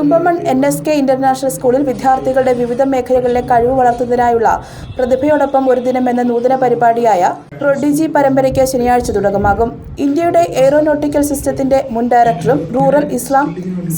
Thumpamon N S K international സ്കൂളിൽ വിദ്യാർത്ഥികളുടെ വിവിധ മേഖലകളിലെ കഴിവ് വളർത്തുന്നതിനായുള്ള പ്രതിഭയോടൊപ്പം ഒരു ദിനം എന്ന നൂതന പരിപാടിയായ പ്രൊഡിജി പരമ്പരയ്ക്ക് ശനിയാഴ്ച തുടക്കമാകും. ഇന്ത്യയുടെ എയ്റോനോട്ടിക്കൽ സിസ്റ്റത്തിന്റെ മുൻ ഡയറക്ടറും Noorul Islam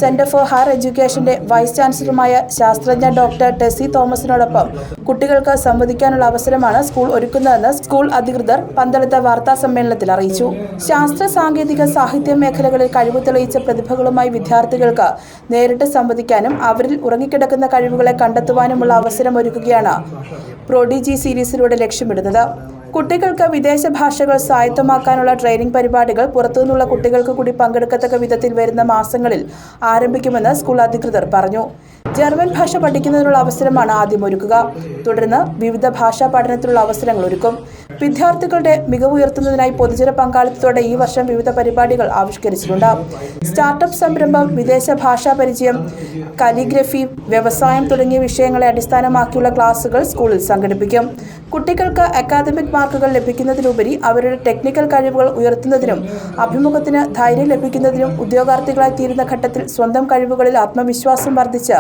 centre for higher എഡ്യൂക്കേഷന്റെ vice ചാൻസലറുമായ ശാസ്ത്രജ്ഞ ഡോക്ടർ ടെസി തോമസിനോടൊപ്പം കുട്ടികൾക്ക് സംവദിക്കാനുള്ള അവസരമാണ് സ്കൂൾ ഒരുക്കുന്നതെന്ന് സ്കൂൾ അധികൃതർ പന്തളത്ത് വാർത്താ സമ്മേളനത്തിൽ അറിയിച്ചു. ശാസ്ത്ര സാങ്കേതിക സാഹിത്യ മേഖലകളിൽ കഴിവ് തെളിയിച്ച പ്രതിഭകളുമായി വിദ്യാർത്ഥികൾക്ക് നേരിട്ട് സംവദിക്കാനും അവരിൽ ഉറങ്ങിക്കിടക്കുന്ന കഴിവുകളെ കണ്ടെത്തുവാനുമുള്ള അവസരം ഒരുക്കുകയാണ്. പ്രൊഡിജി സീരീസിലൂടെ ലക്ഷ്യമിടുന്നത്. കുട്ടികൾക്ക് വിദേശ ഭാഷകൾ സ്വായത്തമാക്കാനുള്ള ട്രെയിനിംഗ് പരിപാടികൾ പുറത്തുനിന്നുള്ള കുട്ടികൾക്ക് കൂടി പങ്കെടുക്കത്തക്ക വിധത്തിൽ വരുന്ന മാസങ്ങളിൽ ആരംഭിക്കുമെന്ന് സ്കൂൾ അധികൃതർ പറഞ്ഞു. ജർമ്മൻ ഭാഷ പഠിക്കുന്നതിനുള്ള അവസരമാണ് ആദ്യം ഒരുക്കുക. തുടർന്ന് വിവിധ ഭാഷാ പഠനത്തിനുള്ള അവസരങ്ങൾ ഒരുക്കും. വിദ്യാർത്ഥികളുടെ മികവ് ഉയർത്തുന്നതിനായി പൊതുജന പങ്കാളിത്തത്തോടെ ഈ വർഷം വിവിധ പരിപാടികൾ ആവിഷ്കരിച്ചിട്ടുണ്ട്. സ്റ്റാർട്ടപ്പ് സംരംഭം വിദേശ ഭാഷാ പരിചയം കലിഗ്രഫി വ്യവസായം തുടങ്ങിയ വിഷയങ്ങളെ അടിസ്ഥാനമാക്കിയുള്ള ക്ലാസുകൾ സ്കൂളിൽ സംഘടിപ്പിക്കും. കുട്ടികൾക്ക് അക്കാദമിക് മാർക്കുകൾ ലഭിക്കുന്നതിനുപരി അവരുടെ ടെക്നിക്കൽ കഴിവുകൾ ഉയർത്തുന്നതിനും അഭിമുഖത്തിന് ധൈര്യം ലഭിക്കുന്നതിനും ഉദ്യോഗാർത്ഥികളായി തീരുന്ന ഘട്ടത്തിൽ സ്വന്തം കഴിവുകളിൽ ആത്മവിശ്വാസം വർദ്ധിച്ച്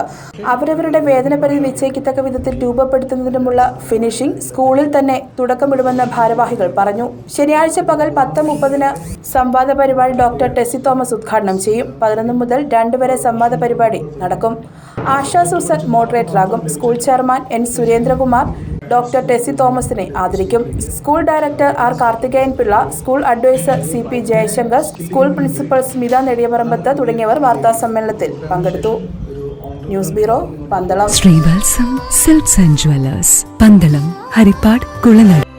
അവരവരുടെ വേതന പരിധി നിശ്ചയിക്കത്തക്ക വിധത്തിൽ രൂപപ്പെടുത്തുന്നതിനുമുള്ള ഫിനിഷിംഗ് സ്കൂളിൽ തന്നെ തുടക്കമിടുമെന്ന് ഭാരവാഹികൾ പറഞ്ഞു. ശനിയാഴ്ച പകൽ പത്ത് മുപ്പതിന് സംവാദ പരിപാടി ഡോക്ടർ ടെസി തോമസ് ഉദ്ഘാടനം ചെയ്യും. പതിനൊന്ന് മുതൽ രണ്ട് വരെ സംവാദ പരിപാടി നടക്കും. Asha Susan മോഡറേറ്ററാകും. School chairman N Surendrakumar doctor Tessy തോമസിനെ ആദരിക്കും. School director R Karthikeyan Pillai school adviser C P Jayashankar school principal Smitha Nediyaparambath തുടങ്ങിയവർ വാർത്താ സമ്മേളനത്തിൽ പങ്കെടുത്തു. News bureau Pandalam. Srivatsam silks and jewellers Pandalam Harippad Kulanada.